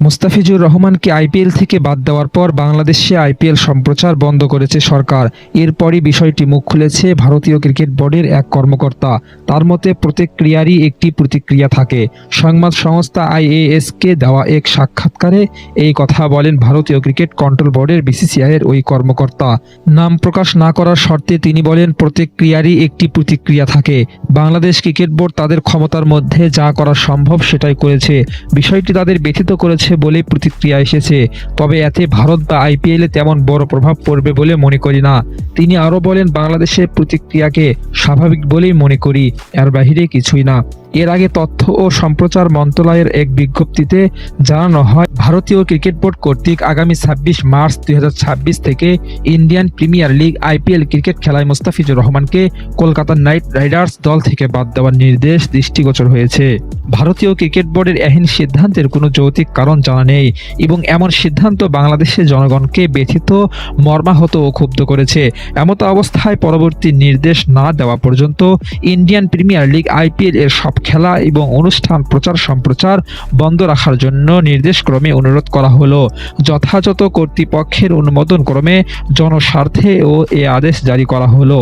মুস্তাফিজুর রহমানকে আইপিএল থেকে বাদ দেওয়ার পর বাংলাদেশে আইপিএল সম্প্রচার বন্ধ করেছে সরকার। এরপরই বিষয়টি মুখ খুলেছে ভারতীয় ক্রিকেট বোর্ডের এক কর্মকর্তা। তার মতে, প্রতিক্রিয়ারই একটি প্রতিক্রিয়া থাকে। সংবাদ সংস্থা আইএএসকে দেওয়া এক সাক্ষাৎকারে এই কথা বলেন ভারতীয় ক্রিকেট কন্ট্রোল বোর্ডের বিসিসিআইয়ের ওই কর্মকর্তা। নাম প্রকাশ না করার শর্তে তিনি বলেন, প্রতিক্রিয়ারই একটি প্রতিক্রিয়া থাকে। বাংলাদেশ ক্রিকেট বোর্ড তাদের ক্ষমতার মধ্যে যা করা সম্ভব সেটাই করেছে। বিষয়টি তাদের ব্যথিত করেছে বলে প্রতিক্রিয়া এসেছে। তবে এতে ভারত বা আইপিএলে তেমন বড় প্রভাব পড়বে বলে মনে করি না। তিনি আরও বলেন, বাংলাদেশের প্রতিক্রিয়াকে স্বাভাবিক বলেই মনে করি, এর বাহিরে কিছুই না। এর আগে তথ্য ও সম্প্রচার মন্ত্রণালয়ের এক বিজ্ঞপ্তিতে জানানো হয়, ভারতীয় ক্রিকেট বোর্ড কর্তৃক আগামী ছাব্বিশ মার্চ দুই থেকে Indian premier league IPL cricket খেলায় মোস্তাফিজুর রহমানকে কলকাতা নাইট রাইডার্স দল থেকে বাদ দেওয়ার নির্দেশ দৃষ্টিগোচর হয়েছে। ভারতীয় ক্রিকেট বোর্ডের এহেন সিদ্ধান্তের কোনো যৌক্তিক কারণ জানা নেই এবং এমন সিদ্ধান্ত বাংলাদেশের জনগণকে ব্যথিত, মর্মাহত ও ক্ষুব্ধ করেছে। এমতো অবস্থায় পরবর্তী নির্দেশ না দেওয়া পর্যন্ত ইন্ডিয়ান প্রিমিয়ার লিগ আইপিএল এর সব খেলা এবং অনুষ্ঠান প্রচার সম্প্রচার বন্ধ রাখার জন্য নির্দেশক্রমে অনুরোধ করা হলো। যথাযথ কর্তৃপক্ষের অনুমোদন ক্রমে জনস্বার্থে ও এ আদেশ জারি করা হলো।